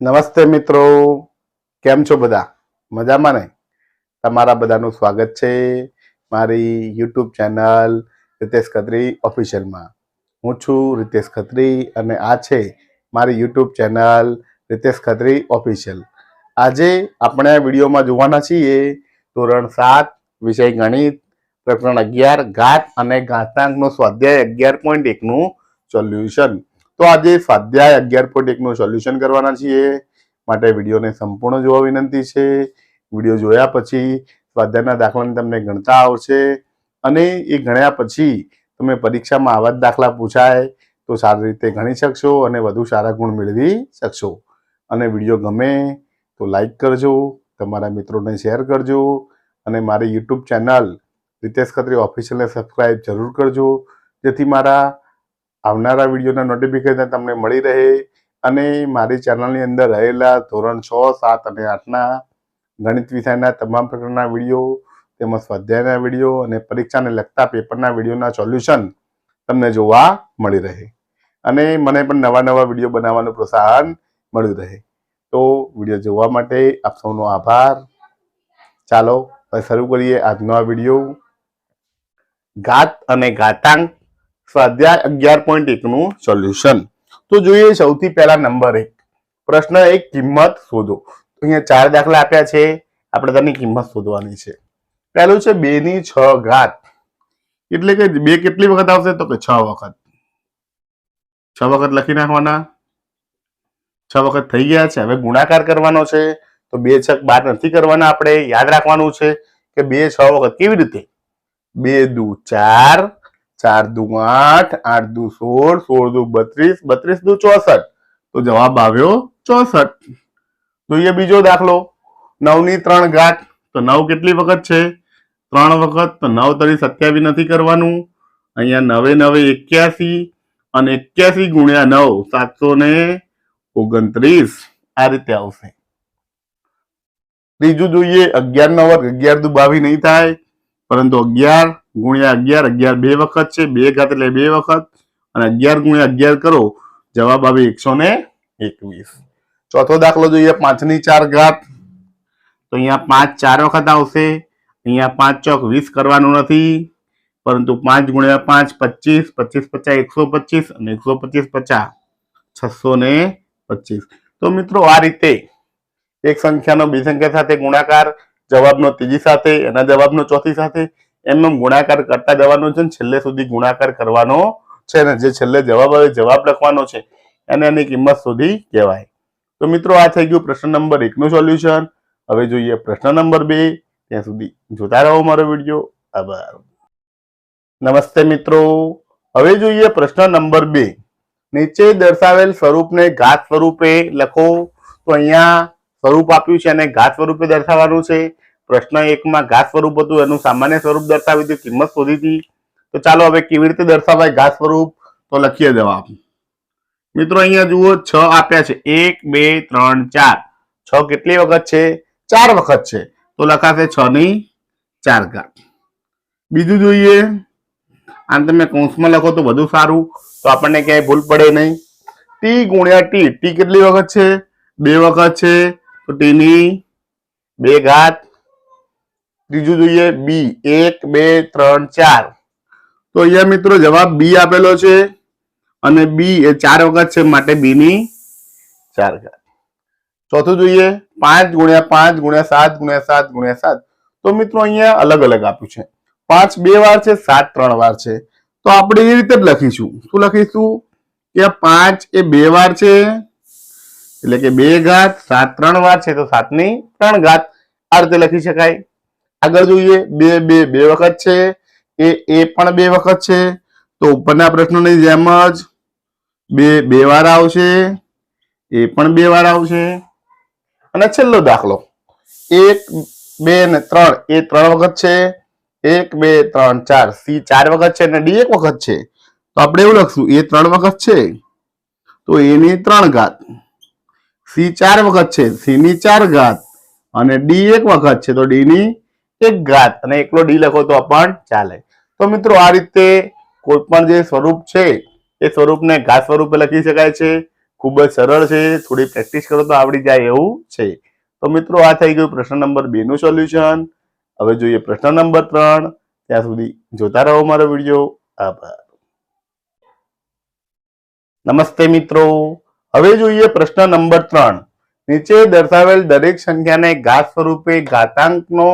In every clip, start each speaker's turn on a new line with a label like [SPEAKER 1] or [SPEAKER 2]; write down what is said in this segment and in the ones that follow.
[SPEAKER 1] નમસ્તે મિત્રો. કેમ છો બધા? મજામાં ને? તમારા બધાનું સ્વાગત છે મારી યુટ્યુબ ચેનલ રિતેશ ખત્રી ઓફિશિયલમાં. હું છું રિતેશ ખત્રી અને આ છે મારી YouTube channel Ritesh Khatri official. આજે આપણે આ વિડીયોમાં જોવાના છીએ ધોરણ સાત વિષય ગણિત, પ્રકરણ અગિયાર, ઘાત અને ઘાતાંકનો સ્વાધ્યાય અગિયાર પોઈન્ટ એકનું સોલ્યુશન. તો આજે સ્વાધ્યાય અગિયાર પોઈન્ટ એકનું સોલ્યુશન કરવાના છીએ. માટે વિડીયોને સંપૂર્ણ જોવા વિનંતી છે. વીડિયો જોયા પછી સ્વાધ્યાયના દાખલાને તમને ગણતા આવશે અને એ ગણ્યા પછી તમે પરીક્ષામાં આવા જ દાખલા પૂછાય તો સારી રીતે ગણી શકશો અને વધુ સારા ગુણ મેળવી શકશો. અને વીડિયો ગમે તો લાઈક કરજો, તમારા મિત્રોને શેર કરજો અને મારી યુટ્યુબ ચેનલ રિતેશ ખત્રી ઓફિશિયલને સબસ્ક્રાઈબ જરૂર કરજો. જેથી મારા આવનારા વિડીયોના નોટિફિકેશન તમને મળી રહે અને મારી ચેનલની અંદર રહેલા ધોરણ છ, સાત અને આઠના ગણિત વિષયના તમામ પ્રકારના વીડિયો તેમજ સ્વાધ્યાયના વીડિયો અને પરીક્ષાને લગતા પેપરના વિડીયોના સોલ્યુશન તમને જોવા મળી રહે. અને મને પણ નવા નવા વીડિયો બનાવવાનું પ્રોત્સાહન મળ્યું રહે. તો વીડિયો જોવા માટે આપ સૌનો આભાર. ચાલો શરૂ કરીએ આજનો આ વીડિયો. ઘાત અને ઘાતાંક સ્વાધ્યાય અગિયાર પોઈન્ટ એકનું સોલ્યુશન તો જોઈએ સૌથી પહેલા નંબર એક. પ્રશ્ન એક, કિંમત શોધો. અહીંયા ચાર દાખલા આપ્યા છે. આપણે તેની કિંમત શોધવાની છે. પહેલું છે બે ની છ ઘાત. એટલે કે બે કેટલી વખત આવશે? તો કે છ વખત. છ વખત લખી નાખવાના. છ વખત થઈ ગયા છે. હવે ગુણાકાર કરવાનો છે. તો બે છક બાર નથી કરવાના આપણે. યાદ રાખવાનું છે કે બે છ વખત કેવી રીતે? બે દુ ચાર ચાર દુ આઠ આઠ દુ સોળ સોળ દુ બત્રીસ બત્રીસ દુ ચોસઠ. તો જવાબ આવ્યો ચોસઠ. જોઈએ બીજો દાખલો. નવની ત્રણ ઘાત, તો નવ કેટલી વખત છે? ત્રણ વખત, તો નવ તરી સત્યાવી નથી કરવાનું. અહીંયા નવે નવે એક્યાસી અને એક્યાસી ગુણ્યા નવ, સાતસો ને ઓગણત્રીસ. આ રીતે આવશે. ત્રીજું જોઈએ અગિયાર નો વર્ગ, અગિયાર દુ બાવી નહીં થાય, પરંતુ અગિયાર ગુણ્યા અગિયાર અગિયાર બે વખત છે, બે ઘાત એટલે બે વખત. અને અગિયાર ગુણ્યા અગિયાર કરો, જવાબ આવે એકસો ને એકવીસ. ચોથો દાખલો જોઈએ પાંચની ચાર ઘાત. તો અહીંયા પાંચ ચાર વખત આવશે. અહીંયા પાંચ ચોક વીસ કરવાનું નથી. પરંતુ પાંચ ગુણ્યા પાંચ, પચીસ. પચીસ પચાસ, એકસો પચીસ અને એકસો પચીસ પચાસ. છસો ને પચીસ. તો મિત્રો આ રીતે એક સંખ્યાનો બે સંખ્યા સાથે ગુણાકાર, જવાબનો ત્રીજી સાથે, એના જવાબનો ચોથી સાથે એમ એમ ગુણાકાર કરતા જવાનો છે ને છેલ્લે સુધી ગુણાકાર કરવાનો છે ને, જે છેલ્લે જવાબ આવે જવાબ લખવાનો છે. એને એની કિંમત સુધી કહેવાય. તો મિત્રો, આ થઈ ગયું પ્રશ્ન નંબર એકનું સોલ્યુશન. હવે જોઈએ પ્રશ્ન નંબર બે. ત્યાં સુધી જોતા રહો મારો વીડિયો. આભાર. નમસ્તે મિત્રો. હવે જોઈએ પ્રશ્ન નંબર બે. નીચે દર્શાવેલ સ્વરૂપને ઘાત સ્વરૂપે લખો. તો અહીંયા સ્વરૂપ આપ્યું છે અને ઘાત સ્વરૂપે દર્શાવવાનું છે. પ્રશ્ન એકમાં ઘાસ સ્વરૂપ હતું, એનું સામાન્ય સ્વરૂપ દર્શાવી હતી, કિંમત શોધી હતી. તો ચાલો હવે કેવી રીતે દર્શાવાય ઘાસ સ્વરૂપ? તો લખીએ જવાબ. મિત્રો અહીંયા જુઓ, છ આપ્યા છે. એક, બે, ત્રણ, ચાર. છ કેટલી વખત છે? ચાર વખત છે. તો લખાશે છ ની ચાર ઘાત. બીજું જોઈએ. આમ તમે કૌંસમાં લખો તો વધુ સારું. તો આપણને ક્યાંય ભૂલ પડે નહીં. ટી ગુણ્યા ટી ટી કેટલી વખત છે? બે વખત છે. તો ટી ની બે ઘાત. ત્રીજું જોઈએ બી એક, બે, ત્રણ, ચાર. તો અહીંયા મિત્રો જવાબ બી આપેલો છે અને બી એ ચાર વખત છે માટે બી ની ચાર ઘાત ચોથું જોઈએ પાંચ ગુણ્યા પાંચ ગુણ્યા સાત ગુણ્યા સાત ગુણ્યા સાત. તો મિત્રો અહીંયા અલગ અલગ આપ્યું છે. પાંચ બે વાર છે, સાત ત્રણ વાર છે. તો આપણે એ રીતે લખીશું. શું લખીશું? કે પાંચ એ બે વાર છે, એટલે કે બે ઘાત સાત ત્રણ વાર છે, તો સાતની ત્રણ ઘાત આ રીતે લખી શકાય. આગળ જોઈએ, બે બે બે વખત છે. એ એ પણ બે વખત છે. તો ઉપરના પ્રશ્નોની જેમ જ બે બે વાર આવશે. એ પણ બે વાર આવશે. અને છેલ્લો દાખલો. એક, બે ને ત્રણ, એ ત્રણ વખત છે. એક, બે, ત્રણ, ચાર. સી ચાર વખત છે અને ડી એક વખત છે. તો આપણે એવું લખશું, એ ત્રણ વખત છે. તો એની ત્રણ ઘાત. સી ચાર વખત છે સી ની ચાર ઘાત. અને ડી એક વખત છે. તો ડી ની એક ઘાત અને એકલો ડી લખો તો પણ ચાલે. તો મિત્રો આ રીતે કોઈ પણ જે સ્વરૂપ છે, એ સ્વરૂપને ઘાત સ્વરૂપે લખી શકાય છે. ખૂબ જ સરળ છે, થોડી પ્રેક્ટિસ કરો તો આવડી જાય એવું છે. તો મિત્રો આ થઈ ગયું પ્રશ્ન નંબર બે નું સોલ્યુશન હવે જોઈએ પ્રશ્ન નંબર ત્રણ. ત્યાં સુધી જોતા રહો મારો વીડિયો. આભાર. નમસ્તે મિત્રો. હવે જોઈએ પ્રશ્ન નંબર ત્રણ. નીચે દર્શાવેલ દરેક સંખ્યાને ઘાત સ્વરૂપે ઘાતાંકનો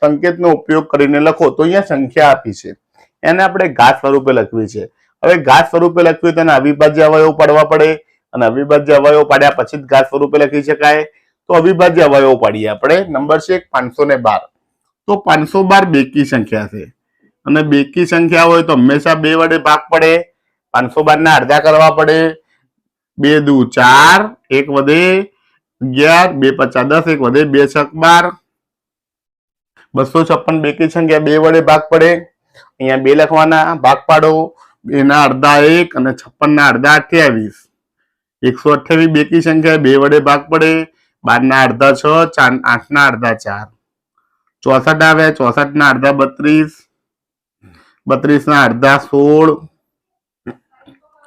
[SPEAKER 1] સંકેતનો ઉપયોગ કરીને લખો, તો અહીંયા સંખ્યા આપી છે. એને આપણે ઘાત સ્વરૂપે લખવી છે. હવે ઘાત સ્વરૂપે લખવી તો એને અવિભાજ્ય અવયવ પાડવા પડે અને અવિભાજ્ય અવયવ પાડ્યા પછી જ ઘાત સ્વરૂપે લખી શકાય. તો અવિભાજ્ય અવયવ પાડીએ આપણે. નંબર છે પાંચસો ને બાર. તો પાંચસો બાર બેકી સંખ્યા છે. અને બેકી સંખ્યા હોય તો હંમેશા બે વડે ભાગ પડે. પાંચસો બાર ના અડધા કરવા પડે. બે દુ ચાર, એક વધે અગિયાર, બે પચાસ દસ, એક વધે બે છક બાર. બસો છપ્પન બેકી સંખ્યા બે વડે ભાગ પડે. અહીંયા બે લખવાના, ભાગ પાડો. બે ના અડધા એક અને છપ્પન ના અડધા અઠ્યાવીસ. એકસો અઠ્યાવીસ બેકી સંખ્યા બે વડે ભાગ પડે. બાર ના અડધા છ, ચાર આઠ ના અડધા ચાર. ચોસઠ આવ્યા ચોસઠ ના અડધા બત્રીસ. બત્રીસ ના અડધા સોળ.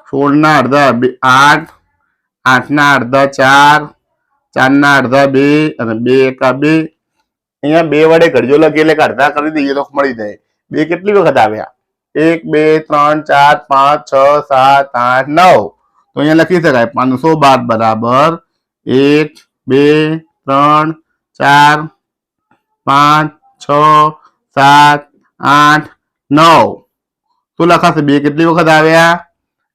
[SPEAKER 1] સોળ ના અડધા આઠ આઠ. ના અડધા ચાર. ચાર ના અડધા બે અને બે એકા બે. અહીંયા બે વડે ઘડિયો લખી એટલે કે અડધા કરી દઈએ તો મળી જાય. બે કેટલી વખત આવ્યા? એક, બે, ત્રણ, ચાર, પાંચ, છ, સાત, આઠ, નવ. તો અહીંયા લખી શકાય પાંચસો બાર બરાબર. એક, બે, ત્રણ, ચાર, પાંચ, છ, સાત, આઠ, નવ. શું લખાશે બે કેટલી વખત આવ્યા?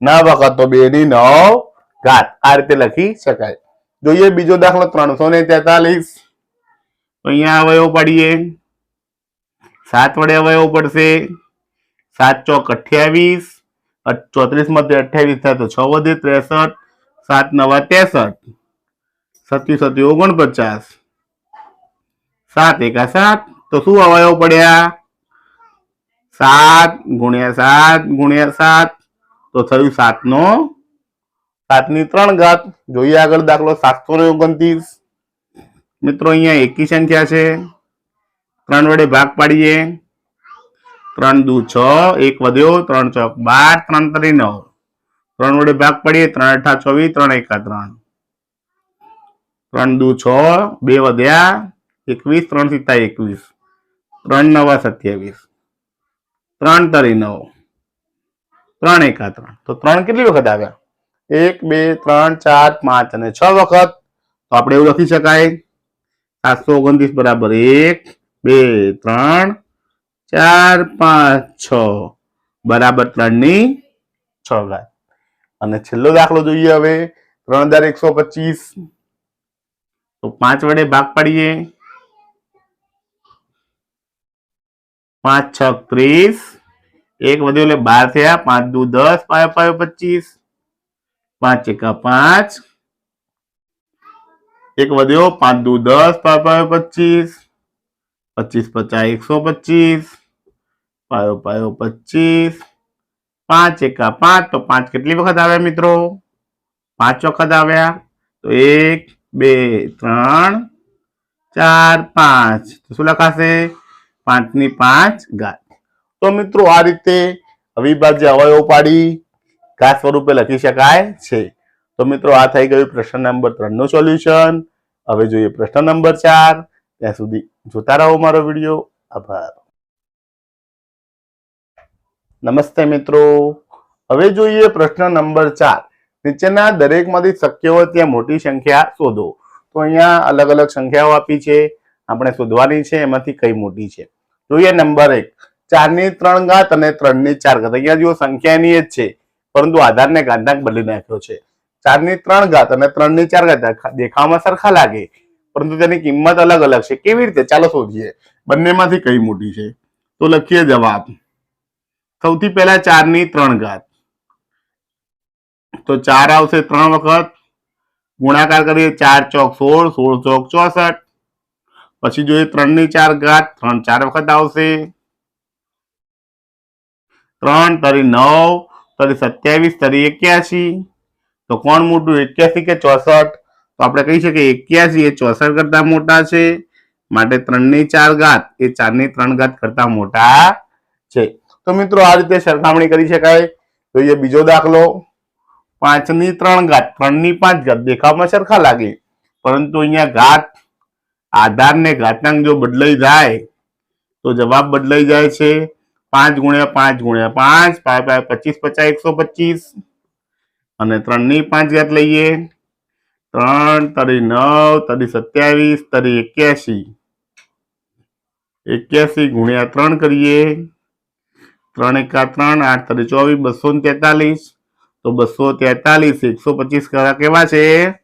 [SPEAKER 1] નવ વખત તો બે ની નવ ઘાત. આ રીતે લખી શકાય. જોઈએ બીજો દાખલો ત્રણસો ને તેતાલીસ. તો અહીંયા અવયવ પાડીએ. સાત વડે અવયવ પડશે. સાત ચોક અઠ્યાવીસ. ચોત્રીસમાંથી અઠ્યાવીસ થાય તો છ વધે ત્રેસઠ. સાત નવા ત્રેસઠ. સત્યુ સત્યુ ઓગણપચાસ. સાત એકા સાત. તો શું અવયવ પડ્યા? સાત ગુણ્યા સાત ગુણ્યા સાત. તો થયું સાત નો સાતની ત્રણ ઘાત. જોઈએ આગળ દાખલો સાતસો ને ઓગણત્રીસ. મિત્રો અહીંયા એકી સંખ્યા છે. ત્રણ વડે ભાગ પાડીએ. ત્રણ દુ છ, એક વધ્યો, ત્રણ ચોક બાર, ત્રણ તરી નવ. ત્રણ વડે ભાગ પાડીએ, ત્રણ અઠા ચોવીસ ત્રણ એકા ત્રણ. ત્રણ દુ છ, બે વધ્યા, એકવીસ, ત્રણ સિત્તા એકવીસ. ત્રણ નવા સત્યાવીસ. ત્રણ તરી નવ. ત્રણ એકા ત્રણ. તો ત્રણ કેટલી વખત આવ્યા? એક, બે, ત્રણ, ચાર, પાંચ અને છ વખત. તો આપણે એવું લખી શકાય. સાતસો ઓગણત્રીસ બરાબર એક, બે, ત્રણ, ચાર, પાંચ, છ. બરાબર ત્રણની છ ઘાત અને છેલ્લો દાખલો જોઈએ હવે, ત્રણ હજાર એકસો પચીસ. તો પાંચ વડે ભાગ પાડીએ. પાંચ, છ, ત્રીસ. એક વધ્યો એટલે બાર થયા. પાંચ દુ દસ પાયો પાયો પચીસ. પાંચ, એકા, પાંચ. એક વધ્યો, પાંચ દુ દસ પાયો પચીસ પચીસ પચાસ, એકસો પચીસ, પાયો પાયો પચીસ, પાંચ એકા પાંચ, તો પાંચ કેટલી વખત આવ્યા મિત્રો? પાંચ વખત આવ્યા, તો એક, બે, ત્રણ, ચાર, પાંચ. તો શું લખાશે? પાંચની પાંચ ઘાત. તો મિત્રો આ રીતે અવિભાજ્ય અવયવ પાડી ઘાત સ્વરૂપે લખી શકાય છે. તો મિત્રો આ થઈ ગયું પ્રશ્ન નંબર ત્રણનું સોલ્યુશન. હવે જોઈએ પ્રશ્ન નંબર ચાર. ત્યાં સુધી જોતા રહો મારો વીડિયો. આભાર. નમસ્તે મિત્રો. હવે જોઈએ પ્રશ્ન નંબર ચાર. નીચેના દરેકમાંથી શક્ય હોય ત્યાં મોટી સંખ્યા શોધો. તો અહીંયા અલગ અલગ સંખ્યાઓ આપી છે. આપણે શોધવાની છે, એમાંથી કઈ મોટી છે? જોઈએ નંબર એક. ચારની ત્રણ ઘાત અને ત્રણની ચાર ઘાત. અહીંયા જો સંખ્યાની જ છે. પરંતુ આધારને ઘાતાંક બદલી નાખ્યો છે. ચારની ત્રણ ઘાત અને ત્રણની ચાર ઘાત. દેખાવામાં સરખા લાગે, પરંતુ તેની કિંમત અલગ અલગ છે. કેવી રીતે? ચાલો શોધીએ. બંનેમાંથી કઈ મોટી છે? તો લખીએ જવાબ. સૌથી પહેલા ચારની ત્રણ ઘાત. તો ચાર આવશે ત્રણ વખત. ગુણાકાર કરીએ ચાર ચોક સોળ સોળ ચોક ચોસઠ. પછી જોઈએ ત્રણની ચાર ઘાત. ત્રણ ચાર વખત આવશે. ત્રણ તરી નવ, તરી સત્યાવીસ, તરી એક્યાસી. તો કોણ મોટું? એક્યાસી કે ચોસઠ? તો આપણે કહી શકીએ એક્યાસી એ ચોસઠ કરતા મોટા છે. માટે ત્રણની ચાર ઘાત. એ ચારની ત્રણ ઘાત કરતા મોટા છે. તો મિત્રો આ રીતે સરખામણી કરી શકાય. જોઈએ બીજો દાખલો. પાંચની ત્રણ ઘાત. ત્રણની પાંચ ઘાત. દેખાવમાં સરખા લાગે. પરંતુ અહીંયા ઘાત આધાર ને ઘાતાંક જો બદલાઈ જાય, તો જવાબ બદલાઈ જાય છે પાંચ ગુણ્યા પાંચ ગુણ્યા પાંચ પાંચ પાંચ પચીસ પચાસ એકસો પચીસ. અને ત્રણની પાંચ ઘાત લઈએ. ત્રણ, તરી નવ, તરી સત્યાવીસ, તરી એક્યાસી. એક્યાસી ગુણ્યા ત્રણ કરીએ. ત્રણ એકા ત્રણ, આઠ તરી ચોવીસ, બસો તેતાલીસ. તો બસો તેતાલીસ, એકસો પચીસ કરા કેવા છે.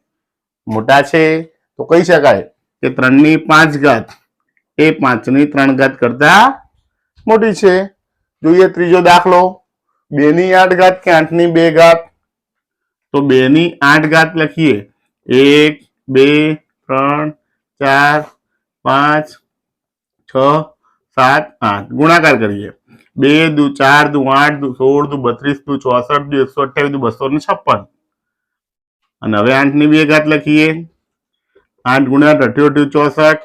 [SPEAKER 1] મોટા છે. તો કહી શકાય કે ત્રણની પાંચ ઘાત એ પાંચની ત્રણ ઘાત કરતા મોટી છે. જોઈએ ત્રીજો દાખલો. બેની આઠ ઘાત કે આઠની બે ઘાત? તો બે ની આઠ ઘાત લખીએ. એક, બે, ત્રણ, ચાર, પાંચ, છ, સાત, આઠ. ગુણાકાર કરીએ. બે દુ ચાર દુ આઠ દુ સોળ દુ બત્રીસ દુ ચોસઠ દુ એકસો અઠ્યાવીસ દુ બસો ને છપ્પન. અને હવે આઠની બે ઘાત લખીએ. આઠ ગુણ્યા અઠ્યોતેર ચોસઠ.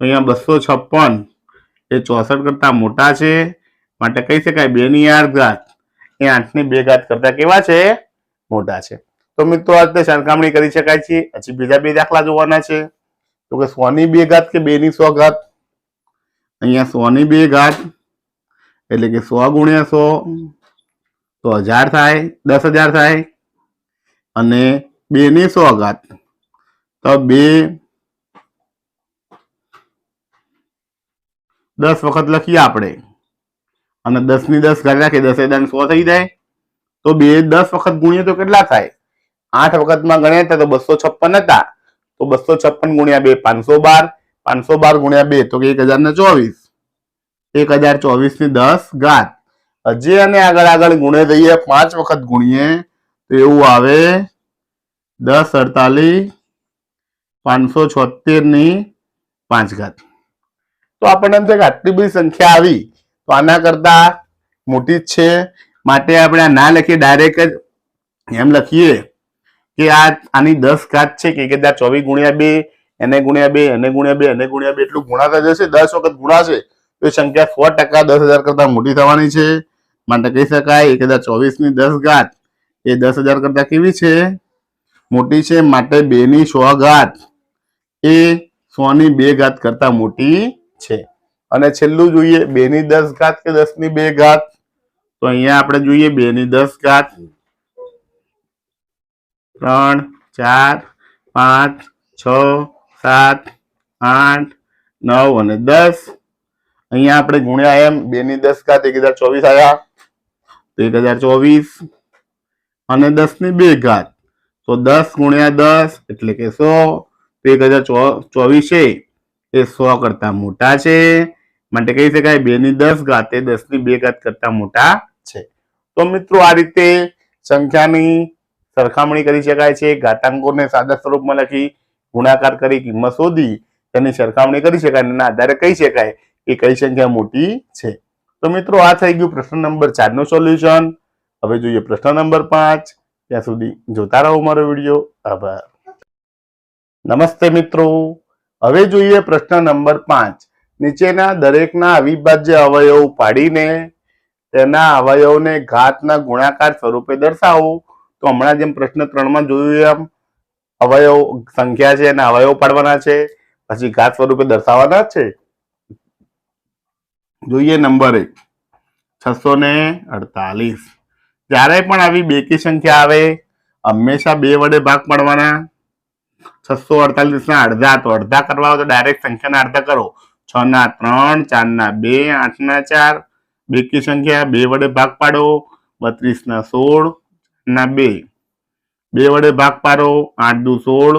[SPEAKER 1] અહીંયા બસો છપ્પન. એ ચોસઠ કરતા મોટા છે. માટે કહી શકાય બે ની આઠ ઘાત. એ આઠની બે ઘાત કરતા કેવા છે? મોટા છે. તો મિત્રો આ રીતે સરખામણી કરી શકાય છે. પછી બીજા બે દાખલા જોવાના છે. તો કે સોની બે ઘાત કે બે ની સો ઘાત? અહીંયા સોની બે ઘાત, એટલે કે સો ગુણ્યા સો, તો હજાર થાય, દસ હજાર થાય, અને બે ની સો ઘાત. તો બે, દસ વખત લખીએ આપણે. અને દસની દસ ઘાત રાખીએ, દસ હજાર સો થઈ જાય. તો બે દસ વખત ગુણીએ તો કેટલા થાય? આઠ વખતમાં ગણ્યા હતા તો બસો છપ્પન હતા. તો બસો છપ્પન ગુણ્યા બે, પાંચસો બાર. પાંચસો બાર ગુણ્યા બે, તો એક હજાર ને ચોવીસ. એક હજાર ચોવીસની દસ ઘાત. હજી અને આગળ આગળ ગુણે જઈએ, પાંચ વખત ગુણીએ, તો એવું આવે દસ અડતાલીસ, પાંચસો છોતેરની પાંચ ઘાત. તો આપણને એમ આટલી બધી સંખ્યા આવી. તો આના કરતા મોટી જ છે. માટે આપણે આ ના લખીએ ડાયરેક્ટ જ એમ લખીએ કે આ આની દસ ઘાત છે કે હજાર ચોવીસ ગુણ્યા બે એને ગુણ્યા બે એને ગુણ્યા બે એને ગુણ્યા બે એટલું ગુણાતા જશે, દસ વખત ગુણાશે, તો એ સંખ્યા સો ટકા દસ હજાર કરતા મોટી થવાની છે. માટે કહી શકાય એક હજાર ચોવીસની દસ ઘાત એ દસ હજાર કરતા કેવી છે? મોટી છે, માટે બે ની સો ઘાત એ સો ની બે ઘાત કરતા મોટી છે. અને છેલ્લું જોઈએ બે ની દસ ઘાત કે દસની બે ઘાત? તો અહીંયા આપણે જોઈએ બે ની દસ ઘાત. ત્રણ, ચાર, પાંચ, છ, સાત, આઠ, નવ અને દસ. અહીંયા આપણે ગુણ્યા એમ બે ની દસ ઘાત એક હજાર ચોવીસ આવ્યા. તો એક હજાર ચોવીસ. અને દસની બે ઘાત. તો દસ ગુણ્યા દસ એટલે કે સો. તો એક હજાર ચોવીસ છે એ સો કરતા મોટા છે. માટે કહી શકાય બે ની દસ ઘાત દસની બે ઘાત કરતા મોટા છે. તો મિત્રો આ રીતે સંખ્યાની સરખામણી કરી શકાય છે. ઘાતાંકોને સાદા સ્વરૂપમાં લખી ગુણાકાર કરી કિંમત શોધી તેની સરખામણી કરી શકાય અને આધારે કહી શકાય કે કઈ સંખ્યા મોટી છે. તો મિત્રો આ થઈ ગયું પ્રશ્ન નંબર ચારનું સોલ્યુશન. હવે જોઈએ પ્રશ્ન નંબર પાંચ. ત્યાં સુધી જોતા રહો મારો વીડિયો. આભાર. નમસ્તે મિત્રો. હવે જોઈએ પ્રશ્ન નંબર પાંચ. નીચેના દરેકના અવિભાજ્ય અવયવ પાડીને તેના અવયવને ઘાતના ગુણાકાર સ્વરૂપે દર્શાવો. તો હમણાં જેમ પ્રશ્ન ત્રણમાં જોયું એમ, અવયવ સંખ્યા છે એના અવયવ પાડવાના છે, પછી ઘાત સ્વરૂપે દર્શાવવાના છે. જોઈએ નંબર એક, છસો ને અડતાલીસ. જ્યારે પણ આવી બેકી સંખ્યા આવે, હંમેશા બે વડે ભાગ પાડવાના. છસો અડતાલીસ ના અડધા, તો અડધા કરવા હોય તો ડાયરેક્ટ સંખ્યાના અડધા કરો. છ ના ત્રણ, ચાર ના બે, આઠ ના ચાર બેકી સંખ્યા બે વડે ભાગ પાડો બત્રીસ ના સોળ, ના બે બે વડે ભાગ પાડો, આઠ દુ સોળ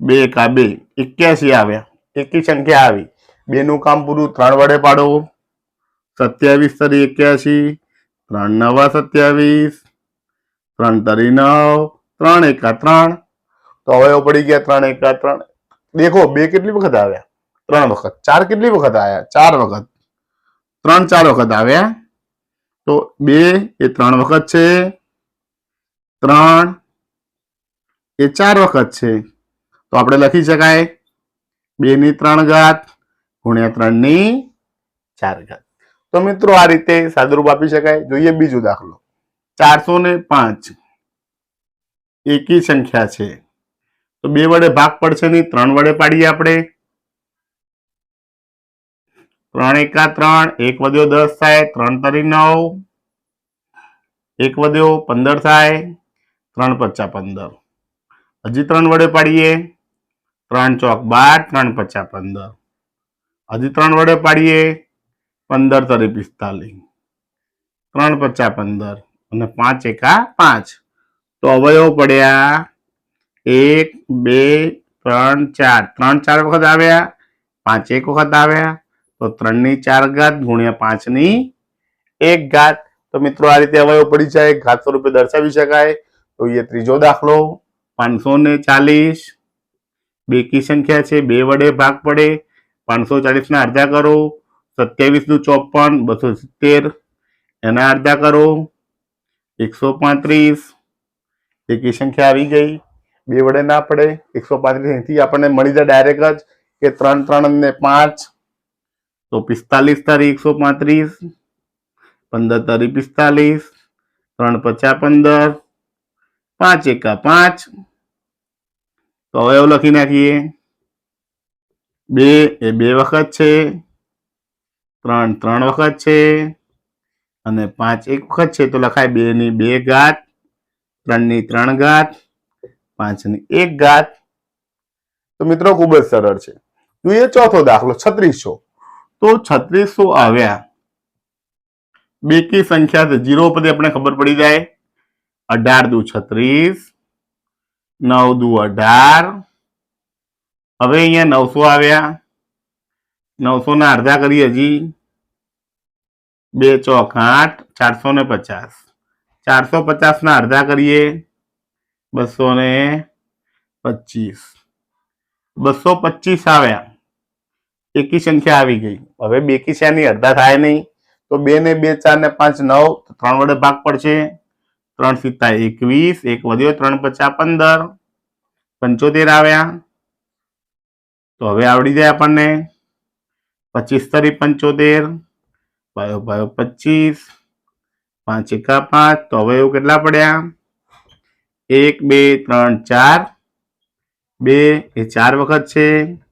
[SPEAKER 1] બે એકા બે એક્યાસી આવ્યા. એકી સંખ્યા આવી. બે નું કામ પૂરું, ત્રણ વડે પાડો. સત્યાવીસ તરી એક્યાસી, ત્રણ નવા સત્યાવીસ, ત્રણ તરી નવ, ત્રણ એકા ત્રણ. તો હવે પડી ગયા ત્રણ એકા ત્રણ. દેખો, બે કેટલી વખત આવ્યા? ત્રણ વખત. ચાર કેટલી વખત આવ્યા? ચાર વખત. ત્રણ ચાર વખત આવ્યા તો બે એ ત્રણ વખત છે, ત્રણ એ ચાર વખત છે. તો આપણે લખી શકાય, બે ની ત્રણ ઘાત ગુણ્યા ત્રણની ચાર ઘાત. તો મિત્રો આ રીતે સાદુરૂપ આપી શકાય. જોઈએ બીજો દાખલો. ચારસો ને પાંચ એકી સંખ્યા છે. તો બે વડે ભાગ પડશે નહીં, ત્રણ વડે પાડીએ આપણે. ત્રણ એકા ત્રણ, એક વધ્યો દસ થાય, ત્રણ તરી નવ, એક વધ્યો પંદર થાય, ત્રણ પચા પંદર. હજી ત્રણ વડે પાડીએ, ત્રણ ચોક બાર, ત્રણ પચા પંદર. હજી ત્રણ વડે પાડીએ, પંદર તરી પિસ્તાલીસ. ત્રણ પચા પંદર અને પાંચ એકા પાંચ. તો અવયવ પડ્યા એક, બે, ત્રણ, ચાર. ત્રણ ચાર વખત આવ્યા, પાંચ એક વખત આવ્યા તો ત્રણની ચાર ઘાત ગુણ્યા પાંચની એક ઘાત. તો મિત્રો, આ રીતે અવયવ પડી જાય, ઘાત સ્વરૂપે દર્શાવી શકાય. તો એ ત્રીજો દાખલો પાંચસો ને ચાલીસ. બેકી સંખ્યા છે, બે વડે ભાગ પડે. પાંચસો ચાલીસના અડધા કરો. સત્યાવીસ દુ ચોપન, બસો સિત્તેર. એના અડધા કરો. એકસો પાંત્રીસ. એકી સંખ્યા આવી ગઈ. બે વડે ના પડે. એકસો પાંત્રીસ અહીંથી આપણને મળી જાય ડાયરેક્ટ જ કે ત્રણ ત્રણ ને પાંચ. તો પિસ્તાલીસ તારી એકસો પાંત્રીસ પંદર તારી પિસ્તાલીસ ત્રણ પચા પંદર પાંચ એકા પાંચ. તો હવે એવું લખી નાખીએ. બે એ બે વખત છે ત્રણ ત્રણ વખત છે અને પાંચ એક વખત છે તો લખાય બે ની બે ઘાત ત્રણની ત્રણ ઘાત પાંચની એક ઘાત. તો મિત્રો ખૂબ જ સરળ છે. જોઈએ ચોથો દાખલો છત્રીસો. તો છત્રીસો આવ્યા. બેકી સંખ્યા છે જીરો પરથી આપણે ખબર પડી જાય. અઢાર દુ છત્રીસ, નવ દુ અઢાર. હવે અહીંયા નવસો આવ્યા. નવસો ના અડધા કરીએ હજી. બે ચોક આઠ, ચારસો ને પચાસ. ચારસો પચાસ ના અડધા કરીએ. બસો ને પચીસ. બસો પચીસ આવ્યા. એકી સંખ્યા આવી ગઈ. હવે બેકી શાની અડધા થાય નહીં. તો બે ને બે, ચાર ને પાંચ, નવ ત્રણ વડે ભાગ પડશે. ત્રણ સિત્તા એકવીસ, એક વધ્યો ત્રણ પચાસ પંદર. પંચોતેર આવ્યા. તો હવે આવડી જાય આપણને. પચીસ તરી પંચોતેર. બાયો બાયો પચીસ. પાંચ એકા પાંચ. તો હવે એવું કેટલા પડ્યા? એક, બે, ત્રણ, ચાર. બે એ ચાર વખત છે.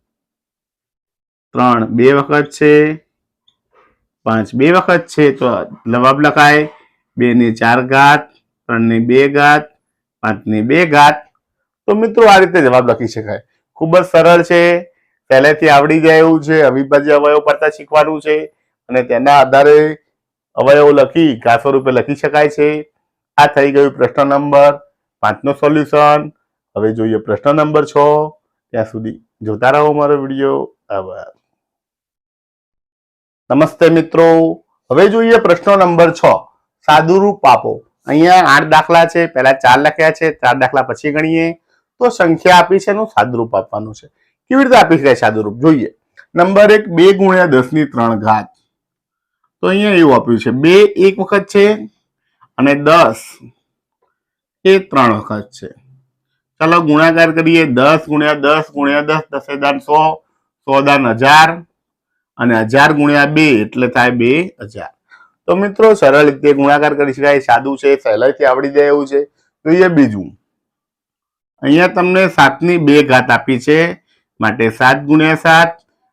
[SPEAKER 1] ત્રણ બે વખત છે, પાંચ બે વખત છે, તો જવાબ લખાય. બે ની ચાર ઘાત, ત્રણની બે ઘાત, પાંચની બે ઘાત. તો મિત્રો આ રીતે જવાબ લખી શકાય. ખૂબ જ સરળ છે. પહેલેથી આવડી જાય એવું છે. અવિભાજ્ય અવયવ પડતા શીખવાનું છે. અને તેના આધારે અવયવ લખી ઘાસો સ્વરૂપે લખી શકાય છે. આ થઈ ગયું પ્રશ્ન નંબર પાંચનો સોલ્યુશન. હવે જોઈએ પ્રશ્ન નંબર છ. ત્યાં સુધી જોતા રહો મારો વીડિયો. આભાર. નમસ્તે મિત્રો. હવે જોઈએ પ્રશ્ન નંબર છ. સાદુરૂપ આપો અહીંયા આઠ દાખલા છે, પહેલા ચાર લખ્યા છે, ચાર દાખલા પછી ગણીએ. તો સંખ્યા આપી છે એનું સાદુરૂપ આપવાનું છે. કેવી રીતે આપી શકાય સાદુરૂપ? જોઈએ. નંબર એક, બે ગુણ્યા દસની ત્રણ ઘાત. તો અહીંયા એવું આપ્યું છે, બે એક વખત છે અને દસ એ ત્રણ વખત છે. ચાલો ગુણાકાર કરીએ. દસ ગુણ્યા દસ ગુણ્યા દસ, દસે દાન સો સો દાન હજાર. અને હજાર ગુણ્યા બે એટલે થાય બે હજાર. તો મિત્રો સરળ રીતે ગુણાકાર કરી શકાય સાદું છે સહેલાઈથી આવડી જાય એવું છે. જોઈએ બીજું. અહીંયા તમને સાતની બે ઘાત આપી છે. માટે સાત ગુણ્યા સાત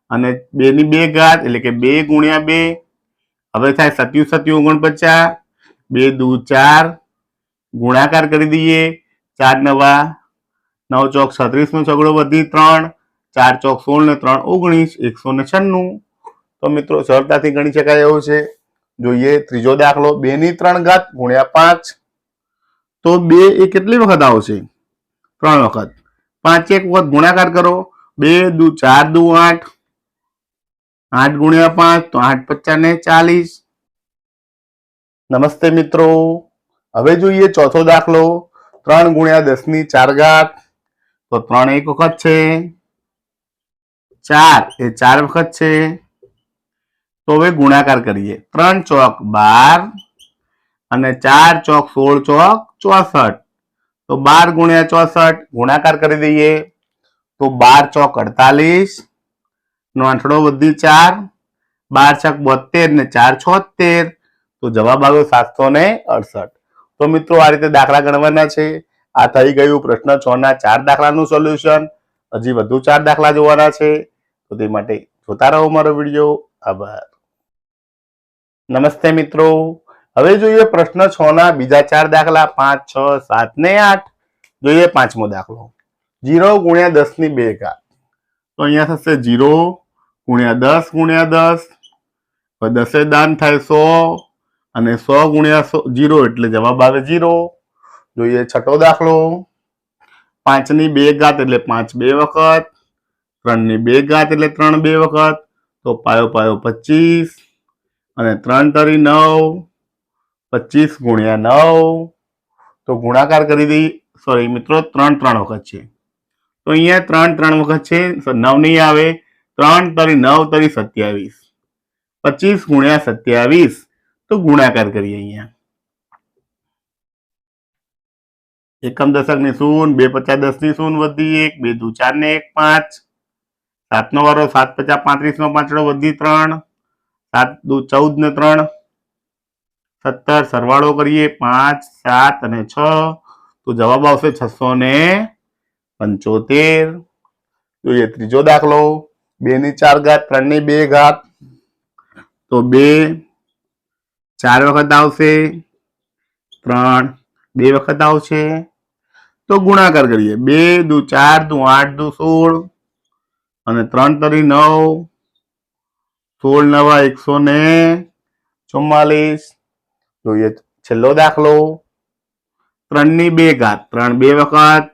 [SPEAKER 1] અને બે ની બે ઘાત, એટલે કે બે ગુણ્યા બે. હવે થાય સત્યુ સત્યુ ઓગણપચાસ. બે દુ ચાર. ગુણાકાર કરી દઈએ. ચાર નવા. નવ ચોક છત્રીસ નો છગડો વધી ત્રણ. ચાર ચોક સોળ ને ત્રણ ઓગણીસ. એકસો ને છન્નું. તો મિત્રો, સરળતાથી ગણી શકાય એવું છે. જોઈએ, ત્રીજો દાખલો, બે ની ત્રણ ઘાત ગુણ્યા પાંચ. તો બે એ કેટલી વખત આવશે? ત્રણ વખત. પાંચ એક વખત ગુણાકાર કરો. બે દુ ચાર દુ આઠ. આઠ ગુણ્યા પાંચ, તો આઠ પચાસ ને ચાલીસ. નમસ્તે મિત્રો. હવે જોઈએ ચોથો દાખલો. ત્રણ ગુણ્યા દસની ચાર ઘાત. તો ત્રણ એક વખત છે. ચાર. એ ચાર વખત છે. તો હવે ગુણાકાર કરીએ. ત્રણ ચોક બાર અને ચાર ચોક સોળ ચોક ચોસઠ. તો બાર ગુણ્યા ચોસઠ, ગુણાકાર કરી દઈએ. તો બાર ચોક અડતાલીસ, નો આંઠડો વધી ચાર, બાર છક બોતેર ને ચાર છોતેર. તો જવાબ આવ્યો સાતસો ને અડસઠ. તો મિત્રો આ રીતે દાખલા ગણવાના છે. આ થઈ ગયું પ્રશ્ન છ ના ચાર દાખલાનું સોલ્યુશન. હજી વધુ ચાર દાખલા જોવાના છે. તો તે માટે જોતા રહો મારો વીડિયો. આભાર. નમસ્તે મિત્રો. હવે જોઈએ પ્રશ્ન છ ના બીજા ચાર દાખલા પાંચ, છ, સાત ને આઠ. જોઈએ પાંચમો દાખલો. જીરો ગુણ્યા દસની બે ઘાત. તો અહીંયા થશે જીરો ગુણ્યા દસ ગુણ્યા દસ. દસે દાન થાય સો અને સો ગુણ્યા સો જીરો એટલે જવાબ આવે જીરો જોઈએ છઠ્ઠો દાખલો. પાંચની બે ઘાત એટલે પાંચ બે વખત. ત્રણની બે ઘાત એટલે ત્રણ બે વખત. તો પાયો પાયો પચીસ. અને ત્રણ તરી નવ, પચીસ ગુણ્યા નવ, તો ગુણાકાર કરી દઈ સોરી મિત્રો, ત્રણ ત્રણ વખત છે. તો અહીંયા ત્રણ ત્રણ વખત છે નવ નહીં આવે, ત્રણ તરી નવ તરી સત્યાવીસ, પચીસ ગુણ્યા સત્યાવીસ, તો ગુણાકાર કરીએ અહીંયા. એકમ દશકની શૂન, બે પચાસ દસની શૂન વધી એક, બે દુ ચાર ને એક, પાંચ સાત નો વારો સાત પચાસ પાંત્રીસ નો પાંચડો વધી ત્રણ સાત દુ ચૌદ ને ત્રણ. સત્તર, સરવાળો કરીએ. પાંચ, સાત અને છ. તો જવાબ આવશે છસો ને પંચોતેર. જોઈએ, ત્રીજો દાખલો. બે ની ચાર ઘાત, ત્રણની બે ઘાત. તો બે, ચાર વખત આવશે. ત્રણ, બે વખત આવશે. તો ગુણાકાર કરીએ. બે દુ ચાર દુ આઠ દુ સોળ. અને ત્રણ તરી નવ. સોળ નવા એકસો ને ચુમ્માલીસ જોઈએ છેલ્લો દાખલો. ત્રણની બે ઘાત. ત્રણ બે વખત.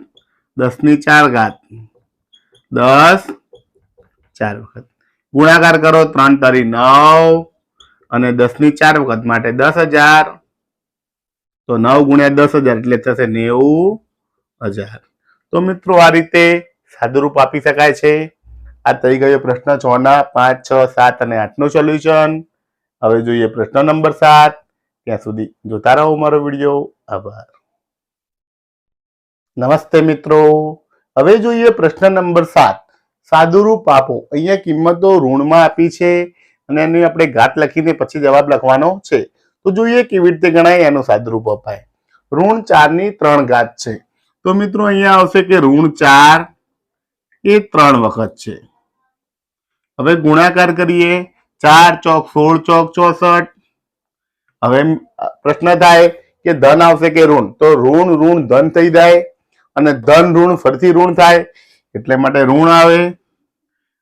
[SPEAKER 1] દસની ચાર ઘાત. દસ, ચાર વખત. ગુણાકાર કરો ત્રણ તરી નવ અને દસની ચાર વખત માટે દસ હજાર. તો નવ ગુણ્યા દસ હજાર એટલે થશે નેવું હજાર. તો મિત્રો આ રીતે સાદુરૂપ આપી શકાય છે. આ થઈ ગયો પ્રશ્ન છ ના, પાંચ, છ, સાત અને આઠનું સોલ્યુશન. હવે જોઈએ પ્રશ્ન નંબર સાત. ત્યાં સુધી જોતા રહો મારો વીડિયો. આભાર. નમસ્તે મિત્રો. હવે જોઈએ પ્રશ્ન નંબર સાત. સાદુરૂપ આપો. અહીંયા કિંમતો ઋણમાં આપી છે અને એની આપણે ઘાત લખીને પછી જવાબ લખવાનો છે. તો જોઈએ કેવી રીતે ગણાય એનું સાદુરૂપ અપાય. ઋણ ચારની ત્રણ ઘાત છે. તો મિત્રો અહીંયા આવશે કે ઋણ ચાર એ ત્રણ વખત છે. હવે ગુણાકાર કરીએ. ચાર ચોક, સોળ ચોક, ચોસઠ. હવે પ્રશ્ન થાય કે ધન આવશે કે ઋણ? તો ઋણ ઋણ, ધન થઈ જાય અને ધન, ઋણ ફરીથી ઋણ થાય એટલે માટે ઋણ આવે.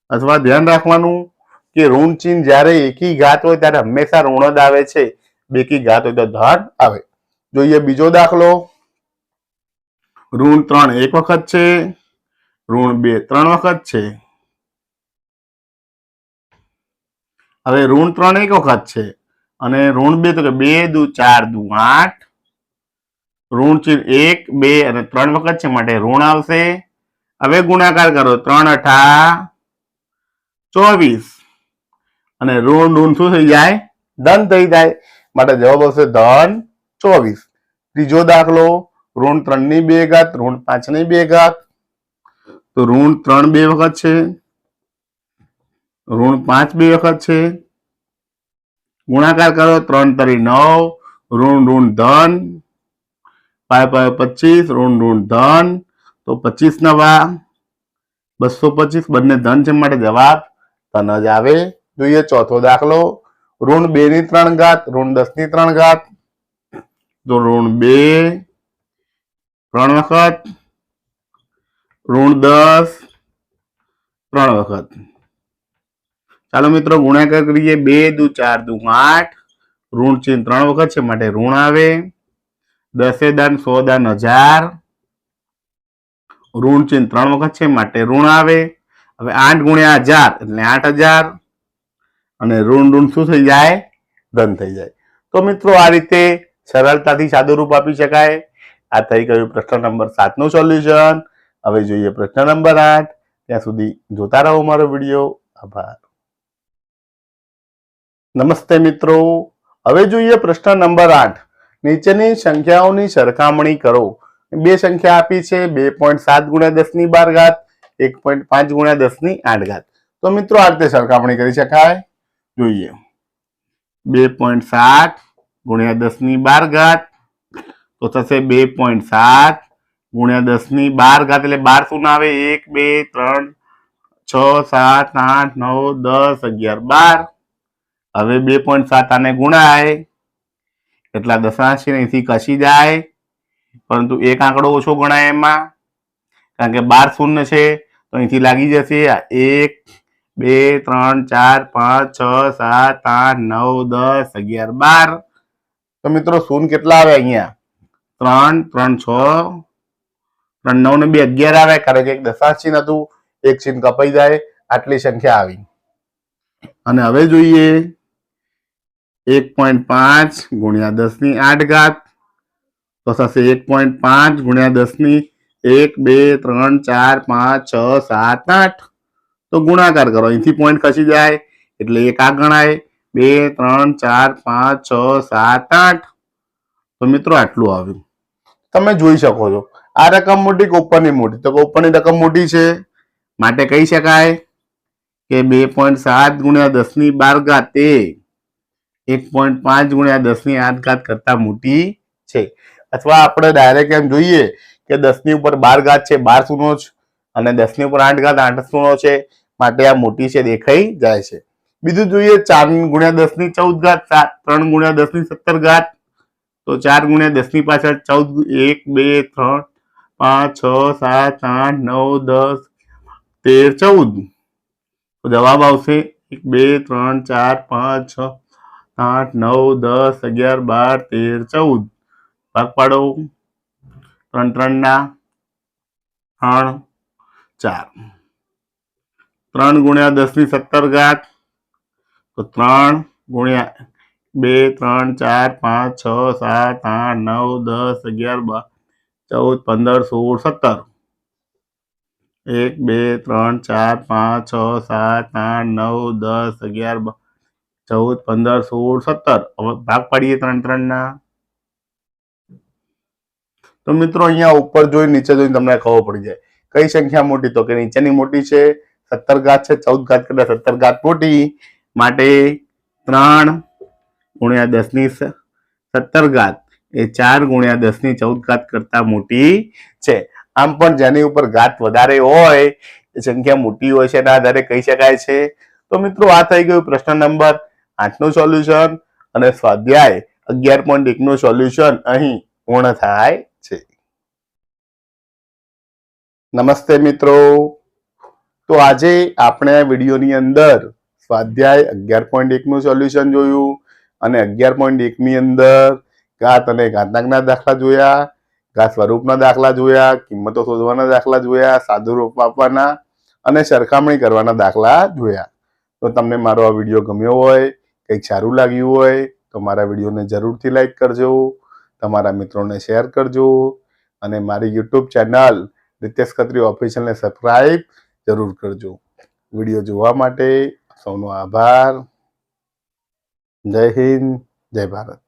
[SPEAKER 1] અથવા ધ્યાન રાખવાનું કે ઋણ ચિહ્ન જ્યારે એકી ઘાત હોય ત્યારે હંમેશા ઋણ જ આવે છે. બેકી ઘાત હોય તો ધન આવે. જોઈએ બીજો દાખલો. ઋણ ત્રણ એક વખત છે, ઋણ બે ત્રણ વખત છે. હવે ઋણ ત્રણ એક વખત છે. અને ઋણ બે તો કે બે દુ ચાર દુ આઠ. ઋણ ચિહ્ન એક, બે અને ત્રણ વખત છે માટે ઋણ આવશે. હવે ગુણાકાર કરો, ત્રણ અઠા ચોવીસ. અને ઋણ ઋણ શું થઈ જાય? ધન થઈ જાય. માટે જવાબ આવશે ધન ચોવીસ. ત્રીજો દાખલો, ઋણ ત્રણની બે ઘાત, ઋણ પાંચની બે ઘાત. તો ઋણ ત્રણ બે વખત છે. ઋણ પાંચ બે વખત છે. ગુણાકાર કરો ત્રણ તરી નવ, ઋણ ઋણ ધન, પાય પાય પચીસ, ઋણ ઋણ ધન, તો પચીસ નવા બસો પચીસ, બંને ધન છે માટે જવાબ ધન જ આવે. જોઈએ ચોથો દાખલો, ઋણ બે ની ત્રણ ઘાત, ઋણ દસની ત્રણ ઘાત, તો ઋણ બે, ત્રણ વખત, ઋણ દસ, ત્રણ વખત. ચાલો મિત્રો, ગુણાકાર કરીએ. બે, દુ, ચાર, દુ, આઠ. ઋણ ચિહ્ન ત્રણ વખત છે, માટે ઋણ આવે. દસે દાન, સો દાન, હજાર. ઋણ ચિહ્ન ત્રણ વખત છે, માટે ઋણ આવે. હવે આઠ ગુણ્યા હજાર, એટલે આઠ હજાર. અને ઋણ ઋણ શું થઈ જાય? ધન થઈ જાય. તો મિત્રો, આ રીતે સરળતાથી સાદું રૂપ આપી શકાય. આ થઈ ગયું પ્રશ્ન નંબર સાતનું સોલ્યુશન. હવે જોઈએ પ્રશ્ન નંબર આઠ. ત્યાં સુધી જોતા રહો મારો વીડિયો. આભાર. નમસ્તે મિત્રો. હવે જોઈએ પ્રશ્ન નંબર આઠ. નીચેની સંખ્યાઓની સરખામણી કરો. બે સંખ્યા આપી છે, બે પોઈન્ટ સાત ગુણ્યા દસની બાર ઘાત, એક પોઈન્ટ પાંચ ગુણ્યા દસની આઠ ઘાત. તો મિત્રો, આ રીતે સરખામણી કરી શકાય. જોઈએ. બે પોઈન્ટ સાત ગુણ્યા દસની બાર ઘાત, તો થશે બે પોઈન્ટ સાત ગુણ્યા દસની બાર ઘાત, એટલે બાર શું આવે? એક, બે, ત્રણ, છ, સાત, આઠ, નવ, દસ, અગિયાર, બાર. હવે બે પોઈન્ટ સાત આને ગુણાય. એટલા દશાંશ ને અહીંથી કસી જાય. પરંતુ એક આંકડો ઓછો ગણાય એમાં. કારણ કે બાર શૂન્ય છે, તો અહીંથી લાગી જશે એક, બે, ત્રણ, ચાર, પાંચ, છ, સાત, આઠ, નવ, દસ, અગિયાર, બાર. તો મિત્રો શૂન્ય કેટલા આવે અહીંયા? ત્રણ ત્રણ, છ, ત્રણ, નવ ને બે, અગિયાર આવે. કારણ કે એક દશાંશ ચિહ્ન હતું, એક ચિહ્ન કપાઈ જાય, આટલી સંખ્યા આવી. અને હવે જોઈએ એક પોઈન્ટ પાંચ ગુણ્યા દસની આઠ ઘાત, તો થશે એક પોઈન્ટ પાંચ ગુણ્યા દસની એક, બે, ત્રણ, ચાર, પાંચ, છ, સાત, આઠ. તો ગુણાકાર કરો, અહીંથી પોઈન્ટ ખસી જાય, એટલે એક આ ગણાય, બે, ત્રણ, ચાર, પાંચ, છ, સાત, આઠ. તો મિત્રો આટલું આવ્યું. તમે જોઈ શકો છો, આ રકમ મોટી કે ઉપરની મોટી? તો ઉપરની રકમ મોટી છે, માટે કહી શકાય કે બે પોઈન્ટ સાત ગુણ્યા દસની બાર ઘાત એ એક પોઈન્ટ પાંચ ગુણ્યા દસની આઠ ઘાત કરતા મોટી છે. અથવા આપણે ડાયરેક્ટ એમ જોઈએ કે દસની ઉપર બાર ઘાત છે, બાર શૂનો જ અને દસની ઉપર આઠ ઘાત આઠ શૂનો છે માટે આ મોટી છે, દેખાઈ જાય છે. બીજું જોઈએ ચાર ગુણ્યા દસની ચૌદ ઘાત સાત, ત્રણ ગુણ્યા દસની સત્તર ઘાત તો ચાર ગુણ્યા દસની પાછળ ચૌદ, એક, બે, ત્રણ, પાંચ, છ, સાત, આઠ, નવ, દસ, તેર, ચૌદ. જવાબ આવશે એક, બે, ત્રણ, ચાર, પાંચ, છ આઠ, નવ, દસ, અગિયાર, બાર, તેર, ચૌદ. ભાગ પાડો. ત્રણ ત્રણ ના. ત્રણ, ચાર. ત્રણ ગુણ્યા દસની સત્તર ઘાત. તો ત્રણ ગુણ્યા બે, ત્રણ, ચાર, પાંચ, છ, સાત, આઠ, નવ, દસ, અગિયાર, બાર, ચૌદ, પંદર, સોળ, સત્તર. એક, બે, ત્રણ, ચાર, પાંચ, છ, સાત, આઠ, નવ, દસ, અગિયાર, બાર. ચૌદ, પંદર, સોળ, સત્તર. હવે ભાગ પાડીએ ત્રણ ત્રણ ના તો મિત્રો અહીંયા ઉપર જોઈ, નીચે જોઈને તમને ખબર પડી જાય. કઈ સંખ્યા મોટી? તો કે નીચેની મોટી છે, સત્તર ઘાત છે, ચૌદ ઘાત કરતા સત્તર ઘાત મોટી. માટે ત્રણ ગુણ્યા દસની સત્તર ઘાત. એ ચાર ગુણ્યા દસની ચૌદ ઘાત કરતા મોટી છે. આમ પણ જેની ઉપર ઘાત વધારે હોય સંખ્યા મોટી હોય છે, એના આધારે કહી શકાય છે. તો મિત્રો આ થઈ ગયું પ્રશ્ન નંબર આઠનું સોલ્યુશન અને સ્વાધ્યાય અગિયાર પોઈન્ટ એકનું સોલ્યુશન અહીં પૂર્ણ થાય છે. નમસ્તે મિત્રો. તો આજે આપણે આ વિડીયોની અંદર સ્વાધ્યાય અગિયાર પોઈન્ટ એકનું સોલ્યુશન જોયું અને અગિયાર પોઈન્ટ એકની અંદર ઘાત અને ઘાતાંકના દાખલા જોયા, ઘાત સ્વરૂપના દાખલા જોયા, કિંમતો શોધવાના દાખલા જોયા, સાદું રૂપ આપવાના અને સરખામણી કરવાના દાખલા જોયા. તો તમને મારો આ વીડિયો ગમ્યો હોય કંઈક સારું લાગ્યું હોય તો મારા વિડીયોને જરૂરથી લાઈક કરજો, તમારા મિત્રોને શેર કરજો અને મારી યુટ્યુબ ચેનલ રિતેશ ખત્રી ઓફિશિયલને સબસ્ક્રાઈબ જરૂર કરજો. વીડિયો જોવા માટે સૌનો આભાર. જય હિન્દ, જય ભારત.